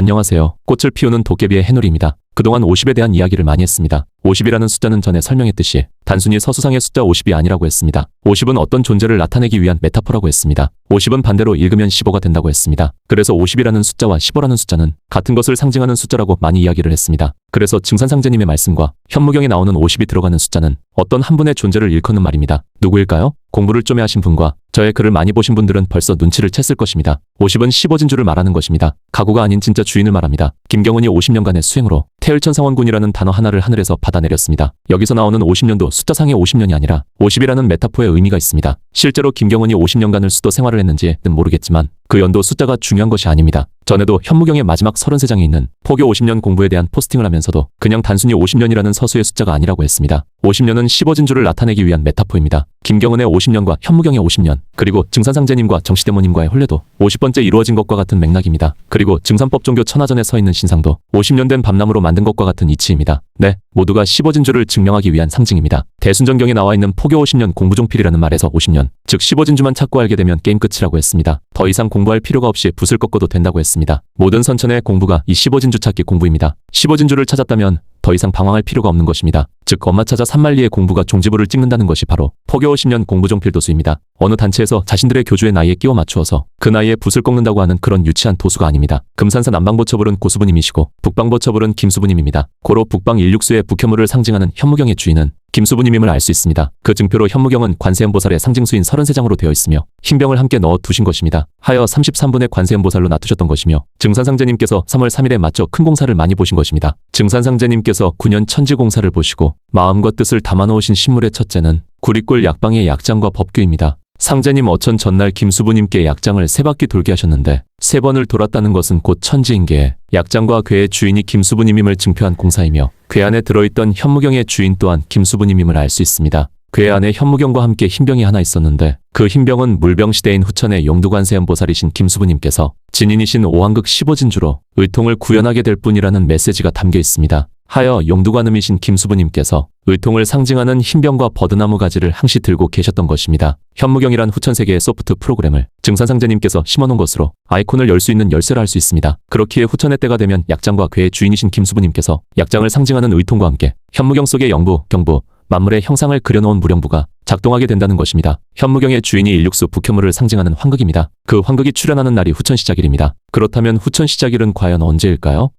안녕하세요. 꽃을 피우는 도깨비의 해놀이입니다. 그동안 50에 대한 이야기를 많이 했습니다. 50이라는 숫자는 전에 설명했듯이 단순히 서수상의 숫자 50이 아니라고 했습니다. 50은 어떤 존재를 나타내기 위한 메타포라고 했습니다. 50은 반대로 읽으면 15가 된다고 했습니다. 그래서 50이라는 숫자와 15라는 숫자는 같은 것을 상징하는 숫자라고 많이 이야기를 했습니다. 그래서 증산상제님의 말씀과 현무경에 나오는 50이 들어가는 숫자는 어떤 한 분의 존재를 일컫는 말입니다. 누구일까요? 공부를 좀 하신 분과 저의 글을 많이 보신 분들은 벌써 눈치를 챘을 것입니다. 50은 15진주를 말하는 것입니다. 가구가 아닌 진짜 주인을 말합니다. 김경은이 50년간의 수행으로 태을천 상원군이라는 단어 하나를 하늘에서 받아내렸습니다. 여기서 나오는 50년도 숫자상의 50년이 아니라 50이라는 메타포의 의미가 있습니다. 실제로 김경은이 50년간을 수도 생활을 했는지는 모르겠지만 그 연도 숫자가 중요한 것이 아닙니다. 전에도 현무경의 마지막 33장에 있는 포교 50년 공부에 대한 포스팅을 하면서도 그냥 단순히 50년이라는 서수의 숫자가 아니라고 했습니다. 50년은 15진주를 나타내기 위한 메타포입니다. 김경은의 50년과 현무경의 50년, 그리고 증산상제님과 정시대모님과의 혼례도 50번째 이루어진 것과 같은 맥락입니다. 그리고 증산법 종교 천하전에 서 있는 신상도 50년 된 밤나무로 만든 것과 같은 이치입니다. 네, 모두가 15진주를 증명하기 위한 상징입니다. 대순전경에 나와 있는 포교 50년 공부종필이라는 말에서 50년, 즉 15진주만 찾고 알게 되면 게임 끝이라고 했습니다. 더 이상 공부할 필요가 없이 붓을 꺾어도 된다고 했습니다. 모든 선천의 공부가 이 15진주 찾기 공부입니다. 15진주를 찾았다면 더 이상 방황할 필요가 없는 것입니다. 즉 엄마 찾아 산만리의 공부가 종지부를 찍는다는 것이 바로 포교 50년 공부종필 도수입니다. 어느 단체에서 자신들의 교주의 나이에 끼워 맞추어서 그 나이에 붓을 꺾는다고 하는 그런 유치한 도수가 아닙니다. 금산사 남방보처불은 고수부님이시고 북방보처불은 김수부님입니다. 고로 북방 일육수의 북현무를 상징하는 현무경의 주인은 김수부님임을 알 수 있습니다. 그 증표로 현무경은 관세음보살의 상징수인 33장으로 되어 있으며 흰병을 함께 넣어 두신 것입니다. 하여 33분의 관세음보살로 놔두셨던 것이며 증산상제님께서 3월 3일에 맞춰 큰 공사를 많이 보신 것입니다. 증산상제님께서 9년 천지공사를 보시고 마음과 뜻을 담아놓으신 신물의 첫째는 구리골 약방의 약장과 법규입니다. 상제님 어천 전날 김수부님께 약장을 세 바퀴 돌게 하셨는데 세 번을 돌았다는 것은 곧 천지인계에 약장과 괴의 주인이 김수부님임을 증표한 공사이며 괴 안에 들어있던 현무경의 주인 또한 김수부님임을 알 수 있습니다. 괴 안에 현무경과 함께 흰병이 하나 있었는데 그 흰병은 물병 시대인 후천의 용두관세음보살이신 김수부님께서 진인이신 오한극 15진주로 의통을 구현하게 될 뿐이라는 메시지가 담겨 있습니다. 하여 용두관음이신 김수부님께서 의통을 상징하는 흰병과 버드나무 가지를 항시 들고 계셨던 것입니다. 현무경이란 후천세계의 소프트 프로그램을 증산상제님께서 심어놓은 것으로 아이콘을 열 수 있는 열쇠를 할 수 있습니다. 그렇기에 후천의 때가 되면 약장과 괴의 주인이신 김수부님께서 약장을 상징하는 의통과 함께 현무경 속의 영부, 경부, 만물의 형상을 그려놓은 무령부가 작동하게 된다는 것입니다. 현무경의 주인이 일육수 북현무를 상징하는 환극입니다. 그 환극이 출현하는 날이 후천 시작일입니다. 그렇다면 후천 시작일은 과연 언제일까요?